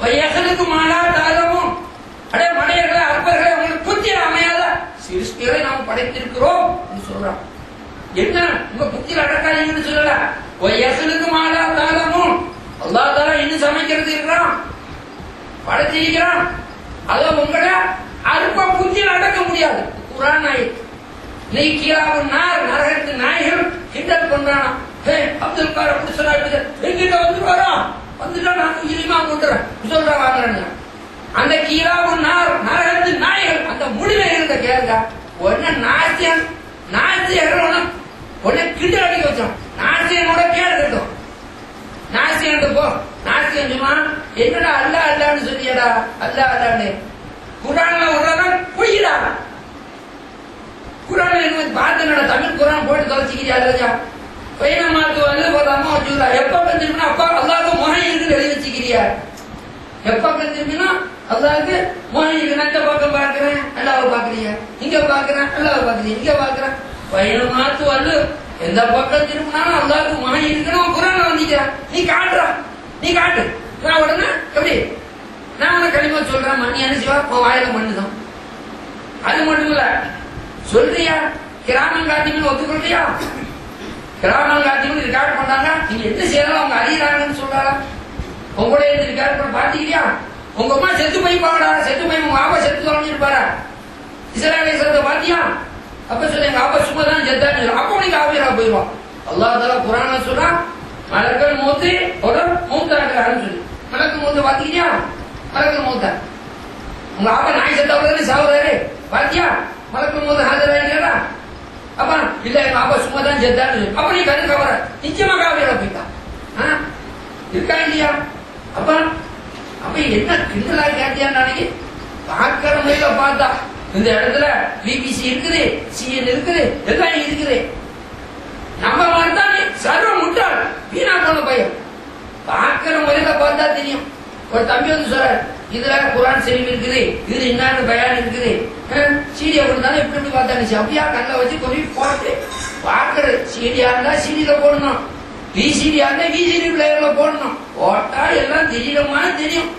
வயசனுக்கு மாலா தாளமும் அடே மடையர்களே அற்பர்களே உங்களுக்கு புத்தி அமையாத சிருஷ்டிகளை நாம் படைத்திருக்கிறோம் சொல்றான். என்ன? உங்க புத்தியில் அடக்காதீங்கன்னு சொல்லல. வயசனுக்கு மாலா தாளமும் அல்லா தாரா இன்னும் சமைக்கிறது இருக்கிறான். படைத்திருக்கிறான். அதை உங்களை அற்ப புத்தியில் அடக்க முடியாது. குரான் ஆயிடுச்சு நீ நார் நரகத்து நாய்கள் கிண்டல் பண்றானா? ஹே அப்துல் கார் அப்படி எங்கிட்ட வந்துருவாரா? வந்துட்டா நான் உயிரிமா கொண்டுறேன் சொல்ற அந்த கீழாவு நார் நரகத்து நாய்கள் அந்த முடிவை இருந்த கேளுங்க. உடனே நாசியம் நாசியர்கள் உடனே கிண்டல் அடிக்க வச்சோம் நாசியனோட கேடு கட்டும். நாசியன் போ. நாசியன் சொன்னா என்னடா அல்ல அல்லான்னு சொல்லியடா அல்ல அல்லான்னு. குரான்ல உள்ளதான் பொய்யடா குரான் என்ன பார்த்தனோட தமிழ் குரான் போட்டு தொலைச்சிக்கிறியா இல்லையா? பையனமாக்கு வந்து போதாம அம்மா வச்சுக்கிறா எப்ப கந்திருப்பினா அப்பா அல்லாவுக்கு முகம் இருக்குன்னு எழுதி வச்சுக்கிறியா எப்ப கந்திருப்பினா அதாவது மனைவி இருக்கு நட்ட பக்கம் பாக்குறேன் அல்லாவை பாக்குறியா இங்க பாக்குறேன் அல்லாவை பாக்குறியா இங்க பாக்குறேன் பையனமாத்து வந்து எந்த பக்கம் திரும்பினாலும் அல்லாவுக்கு முகம் இருக்கணும் குரான வந்துக்கிறான் நீ காட்டுறா. நீ காட்டு. நான் உடனே எப்படி? நான் உனக்கு களிமா சொல்றேன் நீ என்ன செய்வா? உன் வாயில மண்ணுதான் அது மட்டும் இல்ல. சொல்றியா? கிராமம் காத்தியம்னு ஒத்துக்கொள்றியா? கிராமம் காத்தியம்னு ரெக்கார்ட் பண்ணாங்க நீங்க என்ன செய்யலாம்? அவங்க அறியறாங்கன்னு சொல்றாங்க உங்களே இந்த ரெக்கார்ட் பண்ண பாத்தீங்களா உங்க அம்மா செத்து போய் பாடா செத்து போய் உங்க அப்பா செத்து தொலைஞ்சிருப்பாரா இஸ்ராயலை பாத்தியா அப்ப சொல்ல எங்க அப்பா சும்மா தான் செத்தான்னு அப்ப நீங்க ஆவியரா போயிடுவான் அல்லாஹ் தலா குரான சொல்றா மலர்கள் மூத்து ஒரு மூத்தாக்குறாருன்னு சொல்லி. மலக்கு மூத்த பாத்தீங்களா மலக்கு மூத்த. உங்க அப்பா நாய் செத்தவங்க சாவுறாரு? பாத்தியா மலக்கு போது ஆஜராயிங்களா அப்பா இல்ல எங்க அப்பா சும்மா தான் செத்தாரு அப்ப நீ கரு கவர நிச்சயமா காவியல போயிட்டா இருக்கா இல்லையா? அப்ப அப்ப என்ன கிண்டலா கேட்டியா நாளைக்கு? பார்க்கிற முறையில பார்த்தா. இந்த இடத்துல பிபிசி இருக்குது சிஎன் இருக்குது எல்லாம் இருக்குது. நம்ம மாதிரி சர்வ முட்டாள் வீணா போன பையன் பார்க்கிற முறையில பார்த்தா தெரியும். ஒரு தம்பி வந்து சொல்ற இதுல குரான் செறிவு இருக்குது இது என்னன்னு பயான் இருக்குது. சீடியை கொடுத்தாலும் இப்படி இப்படி பார்த்தா இருந்துச்சு அப்படியா கண்ணில் வச்சு கொஞ்சம் போட்டு. பார்க்கறது சீடியா இருந்தா சீடியில போடணும். விசிடியா இருந்தா விசிடி பிளேயர்ல போடணும். போட்டா எல்லாம் தெரியுமா தெரியும்.